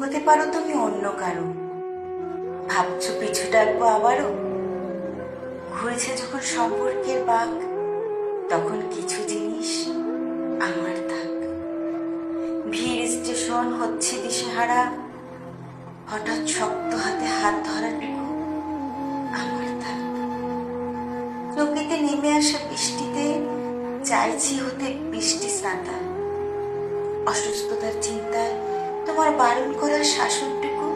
হতে পারো তুমি অন্য কারও। ভাবছ পিছু ডাকবো আবারও? ঘুরেছে যখন সম্পর্কের বাঘ, তখন কিছু জিনিস আমার থাক। ভিড় স্টেশন হচ্ছে দিশেহারা। হঠাৎ শক্ত হাতে হাত ধরাটুকু আমার থাক। চোখেতে নেমে আসা বৃষ্টিতে চাইছি হতে বৃষ্টি স্নাতা অসুস্থতার চিন্তায় তোমার বারণ করার শাসনটুকু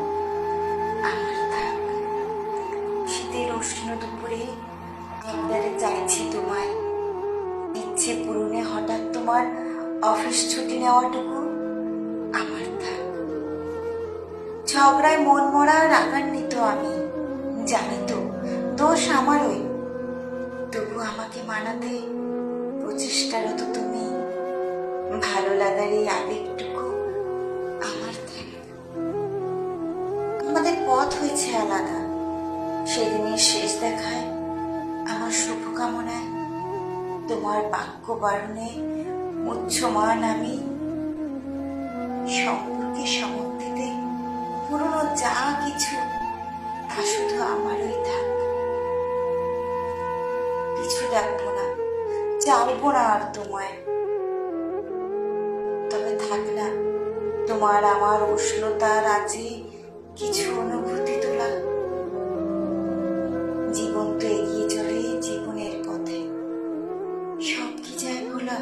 আমার থাক। শীতের উষ্ণ দুপুরে একবারে চাইছি তোমায়। ইচ্ছে পূরণে হঠাৎ তোমার অফিস ছুটি নেওয়াটুকু আমার থাক। ঝগড়ায় মন মরা রাগান্বিত আমি। জানি তো, দোষ আমারই। তবু আমাকে মানাতে প্রচেষ্টারত তুমি। ভালো লাগার এই আবেগটুকু হয়েছে আলাদা। সেদিনের শেষ দেখায় আমার শুভকামনায় তোমার বাক্য বারণে মুচ্ছমান আমি। সম্পর্কে সমর্থিতে পুরনো যা কিছু, তা শুধু আমারই থাক। কিছু ডাকবো না চাইব না আর তোমায়। তবে থাক না, তোমার আমার উষ্ণতার আছে কিছু অনুভূতি তোলা। জীবন তো এগিয়ে চলে জীবনের পথে। সব কি যায় ভোলা